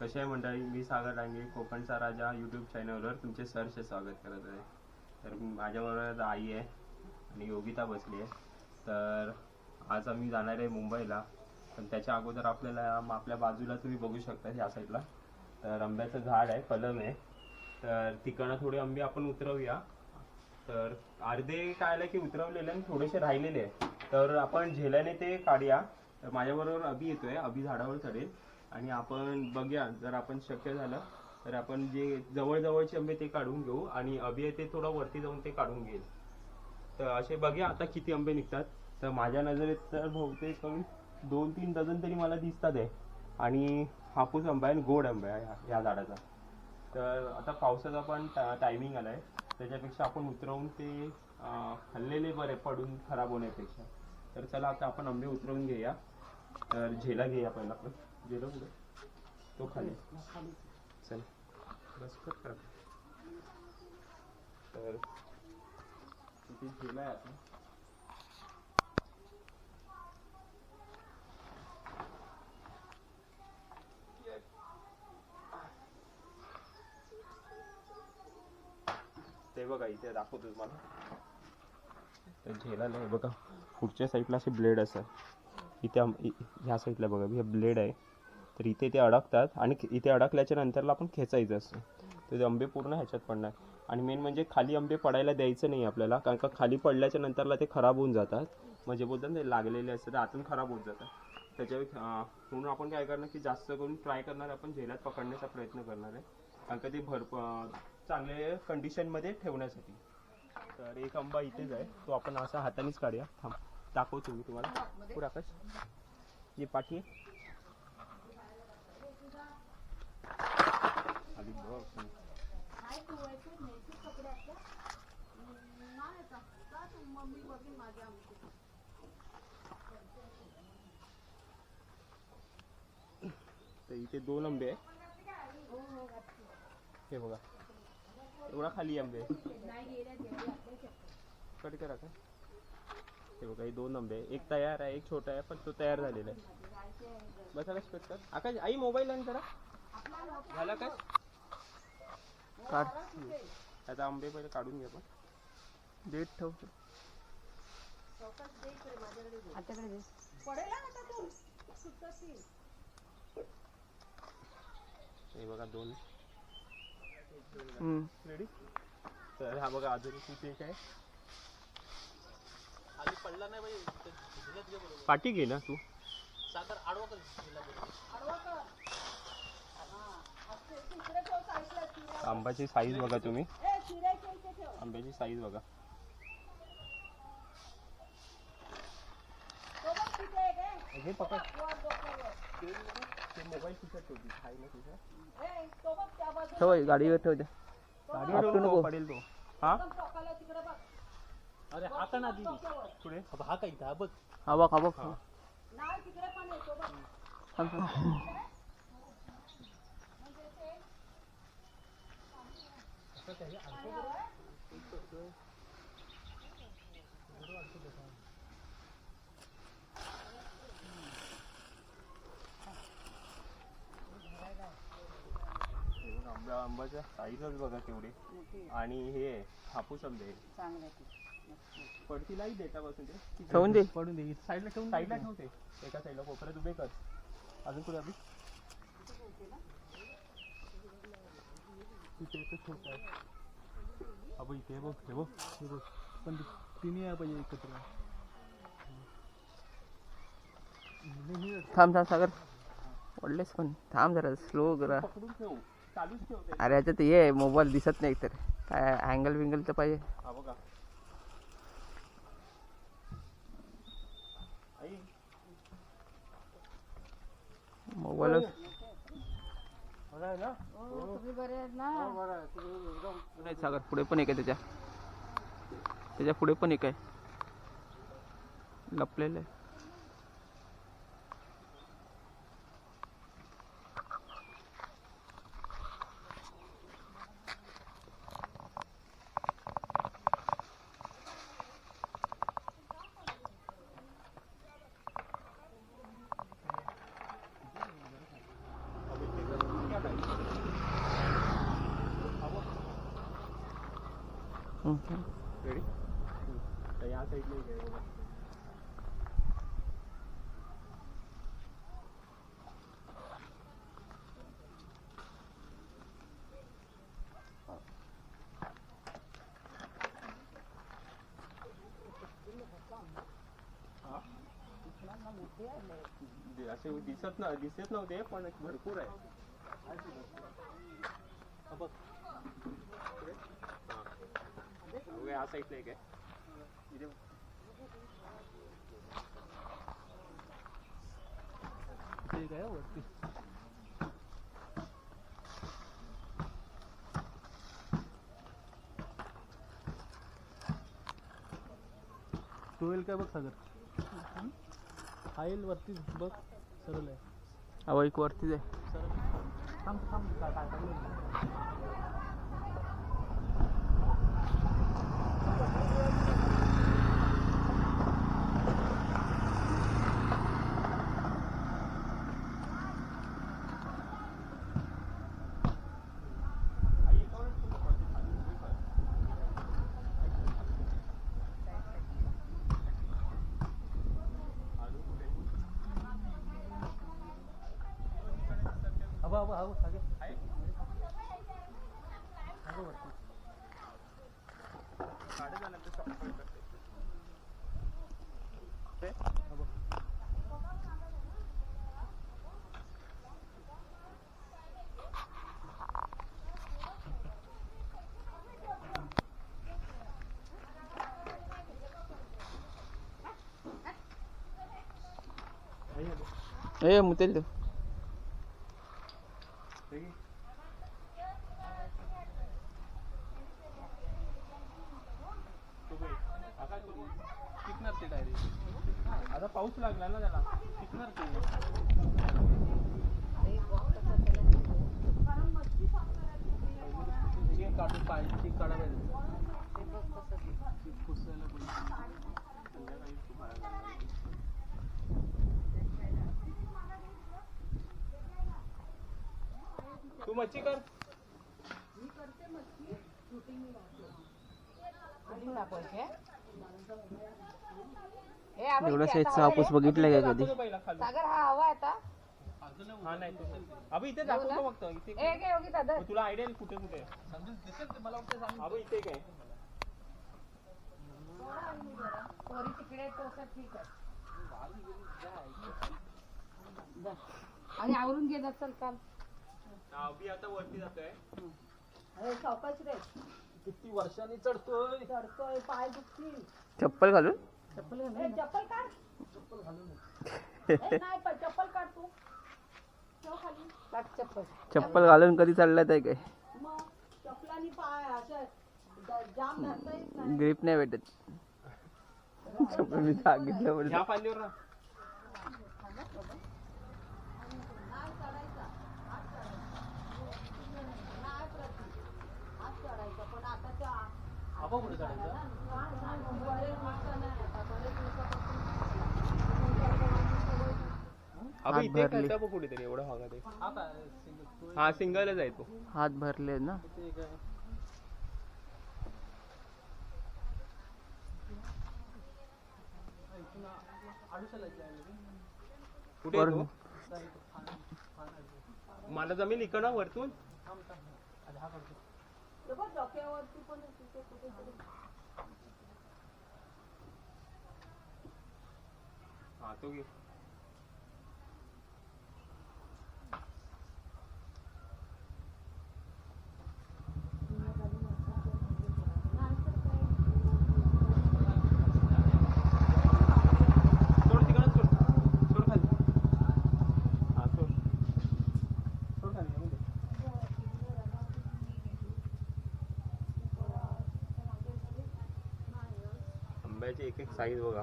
कसे आहे मंडळी? मी सागर डांगे कोकणचा राजा यूट्यूब चॅनलवर तुमचे सरचे स्वागत करत आहे. तर माझ्याबरोबर आई आहे आणि योगिता बसली आहे. तर आज आम्ही जाणार आहे मुंबईला. पण त्याच्या अगोदर आपल्याला आपल्या बाजूला तुम्ही बघू शकता या साईडला तर आंब्याचं झाड आहे कलम आहे. तर तिकडनं थोडे आंबे आपण उतरवूया. तर अर्धे काय आलं की उतरवलेले आणि थोडेसे राहिलेले आहे. तर आपण झेल्याने ते काढूया. तर माझ्याबरोबर अभि येतोय. अभि झाडावर चढेल. आणि आपण बघूया जर आपण शक्य झालं तर आपण जे जवळजवळचे आंबे ते काढून घेऊ आणि अभि आहे ते थोडं वरती जाऊन ते काढून घेईल. तर असे बघूया आता किती आंबे निघतात. तर माझ्या नजरेत तर बहुतेक दोन तीन डझन तरी मला दिसतात आहे आणि हापूस आंबा आहे आणि गोड आंबा आहे या- झाडाचा. तर आता पावसाचा पण टायमिंग आला आहे त्याच्यापेक्षा आपण उतरवून ते हल्लेले बरे पडून खराब होण्यापेक्षा. तर चला आता आपण आंबे उतरवून घेऊया. तर झेला घेऊया पहिला आपण. झेला कुठे तो खाली. चल. बस कर कर. तर किती आहे आता? ते बघा इथे दाखवतो तुम्हाला. तर झेला नाही बघा. पुढच्या साईडला असे ब्लेड असतात. इथे ह्या साईडला बघा. हे ब्लेड आहे. तर इथे ते अडकतात आणि इथे अडकल्याच्या नंतरला आपण खेचायचं असतं तर ते आंबे पूर्ण ह्याच्यात पडणार. आणि मेन म्हणजे खाली आंबे पडायला द्यायचं नाही आपल्याला कारण का खाली पडल्याच्या नंतरला ते खराब होऊन जातात. म्हणजे बोलतात ना ते लागलेले असतात आतून खराब होऊन जातात. त्याच्या म्हणून आपण काय करणार की जास्त करून ट्राय करणार आपण झेलात पकडण्याचा प्रयत्न करणार आहे. कारण का ते भरप चांगले कंडिशनमध्ये ठेवण्यासाठी. तर एक आंबा इथेच आहे. तो आपण असा हातानेच काढूया. थांब दाखवतो मी तुम्हाला. पुराकाश जे ये पाठी तर इथे दोन आंबे आहे हे। बघा एवढा खाली आंबे कट करा का हे बघा हे दोन आंबे आहे एक तयार आहे एक छोटा आहे पण तो तयार झालेला आहे बस कट कर। आकाश आई मोबाईल आण जरा झाला काय काढ. आता आंबे पहिले काढून घ्या पण डेट ठेव हे बघा दोन. रेडी तर हा बघा अजून खूप एक आहे. घे पाठी घे ना तू. सागर आडवा कर. आंब्याची साईज बघा तुम्ही. आंब्याची साईज बघा. हे पकड. ठेव गाडीवर ठेव द्या गाडीवर नको. पडेल तो. हा? अरे हा का ना पुढे. अब हा काय इथं हा बघ. हा. बघ हा बघ हा. थांब, थांब. हे बघा, आंब्या आंब्याच्या साईजच बघा तेवढी. आणि हे हापूस आंबे. पडती नाही देतापासून ते. ठेवून दे. पडून दे. साईडला ठेवून साईडला ठेवते. एका साईडला कोपऱ्यात उभे कर. अजून कुठे अभि? इथे छोटा ते एकत्र सागर जरा स्लो जरा अरे याच्यात ये मोबाईल दिसत नाही तर. काय विंगल आई मोबाईल बरं आहे ना? नाही सागर पुढे पण एक आहे त्याच्या. त्याच्या पुढे पण एक आहे. लपलेलं आहे अबे, ते हं. रेडी तर या असे दिसत ना दिसत नव्हते पण भरपूर आहे हा बघ हा. या साईडला एक आहे इथे ते काय वरती टोवेल काय बघ सागर। हाईल वरती बघ सरळ आहे. अहो एक वरतीच आहे सरळ. थांब थांब काय काय टाकलं आहो हवा वरती हो, ए मुतेल तो हे घे. तो घे. आता तो घे. टिकणार ते डायरेक्ट आता पाऊस लागला ना त्याला टिकणार ते हे काढून पाहिजे काढा पाहिजे ते पुसायला पाहिजे संध्याकाळी खूप बाहेर लागणार. तू मच्छी कर. एवढा साईजचा हापूस बघितलाय का कधी? सागर हा हवा आहे आता. हा नाही तो अबे इथे दाखवतो फक्त इथे तुला आयडिया कुठे कुठे? समजून दिसेल ते मला वाटतं सांग अबे इथे काय. आणि आवरून घे जा चल काल अभि आता वरती जातोय. अरे सावकाश रे. किती वर्षांनी चढतोय? चढतोय पाय दुखतील. चप्पल घालून? चप्पल घाल चप्पल काढ. चप्पल घालून ए, नाही पण चप्पल काढ तू. ठेव खाली. काढ चप्पल. चप्पल घालून कधी चाललाय काय काय? मग चप्पलानी पाय अशा ज- जाम घालता येत नाही. ग्रीप नाही भेटत. चप्पल मी सांगितलं ह्या ना नाही चढायचा हात चढायचा नाही प्रति हात चढायचा पण आता त्या आबा कुठे चढायचं बरेच दिवस नाही आता बरेच हात भरले. कुठेतरी एवढा भागात आहे हा काय सिंगल. तो हा सिंगलच आहे तो. हात भरले ना. ते काय इथून आडूशाला कुठे आहे वरून. तो मला जमीन इकडं वरतून. थांब थांब. हा डोक्यावरती पण तिथे हा तो घे सोड तिकडं सोड सोड खाली हा सोड सोड खाली येऊ दे. आंब्याची एक एक साईज बघा.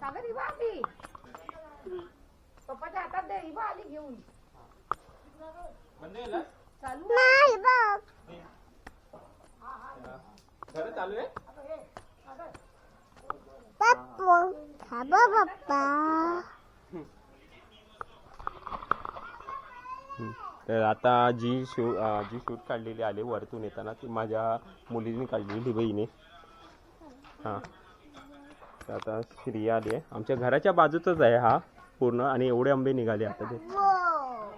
सागर ही आली. पप्पाच्या हातात दे ही आली घेऊन. चालू. खरं चालू आहे? तर आता जी शू जी शूट काढलेली आले वरतून येताना ती माझ्या मुलीने काढलेली बहिणी हां. तर आता श्रिया आली आहे. आमच्या घराच्या बाजूचाच आहे हा पूर्ण आणि एवढे आंबे निघाले आता ते.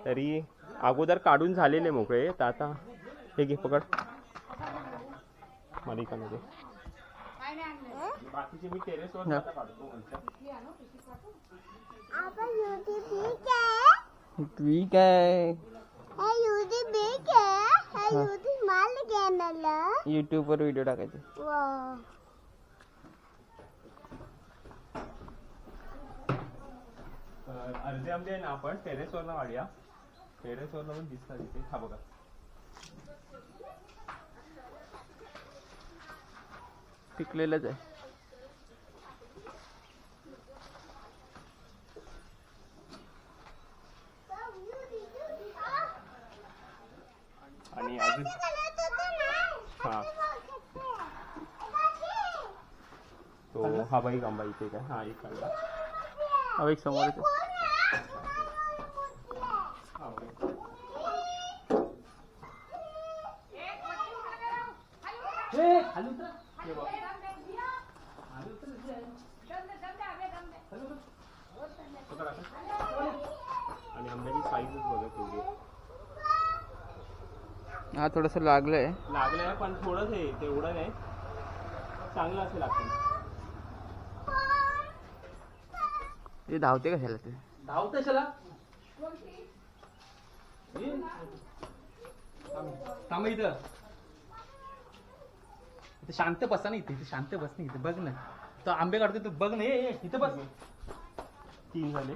तरी अगोदर काढून झालेले मोकळे. तर आता हे घे पकड. मालिकामध्ये. बाकीचे मी टेरेसवर काढतो ठीक आहे हे. युटी माल घे मला YouTube वर व्हिडिओ टाकायचे. अर्धे आंबे आहे ना आपण टेरेसवरनं काढूया टेरेसवरनं पण दिसतात इथे हा बघा. पिकलेलंच आहे. हा तो हा बाई आंबा इथे काय हा एक हा एक समोर येतो हा. हे. आणि आंब्याची साईजच बघा आहे. हा थोडस लागलंय. लागलंय पण थोडंच आहे तेवढं नाही. चांगलं असेल आपण ते धावते कशाला ते? धावत कशाला? थांब इथं. इथे शांत बसा ना इथे इथे शांत बस ना इथे बघ ना. तो आंबे काढतो तू बघ ना. ये ये, इथे बस. तीन झाले.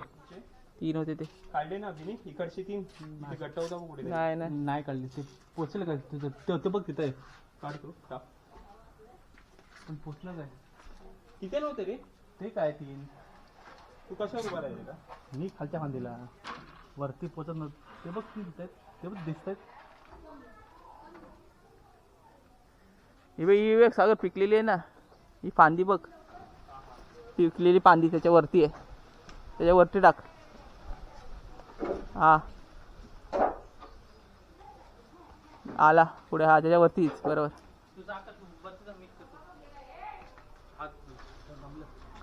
तीन होते ते. काढले ना तिने? इकडचे तीन? इथे गट्टा होता बघ कुठे नाही नाही. नाही काढले ते पोचलं का? तुझं ते ते बघ तिथं. आहे. काढ तू टाक. पण पोचलं काय? तिथे नव्हते रे. ते काय तीन? तू कशावर उभा राहिलेला? मी खालच्या फांदीला वरती पोचत नव्हतं. ते बघ तीन दिसत आहेत ते बघ दिसत आहेत ही बाई ही बघ सागर पिकलेली आहे ना. ही फांदी बघ. पिकलेली फांदी त्याच्या वरती आहे. त्याच्या वरती टाक. हा. आला पुढे हा त्याच्यावरतीच बरोबर.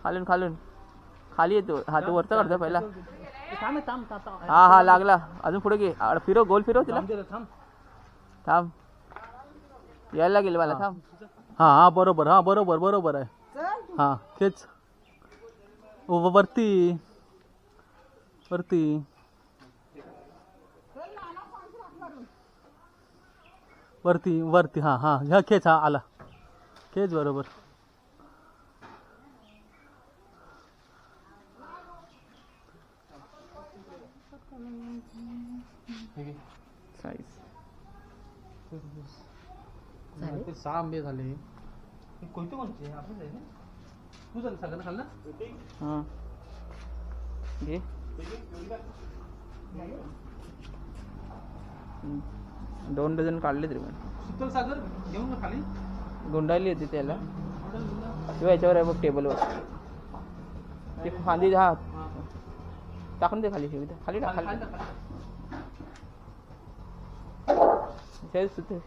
खालून खालून. खाली येतो हा तो वरचा करतो पहिला. हा हा लागला. अजून पुढे घे. फिरव गोल फिरव तिला. थांब. यायला लागेल मला थांब. हा हा बरोबर हा बरोबर बरोबर आहे. हा तेच. वरती. वरती. वरती वरती हा हा ह्या खेच हा आला. खेच बरोबर. सहा आंबे झाले. कोणते कोणते आपलं आहे? ना? तू झालं सगळं खाल्लं? हा. घे. दोन डझन काढले तरी पण. शीतल सागर घेऊन ना खाली. गुंडाळली होती त्याला. किंवा याच्यावर आहे बघ टेबलवर. ते फांदी हा. टाकून दे खाली ठेवी. खाली टाक खाली तिथे.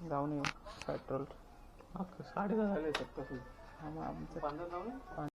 जाऊन येऊ पेट्रोल. साडे दहा झाले 管得着吗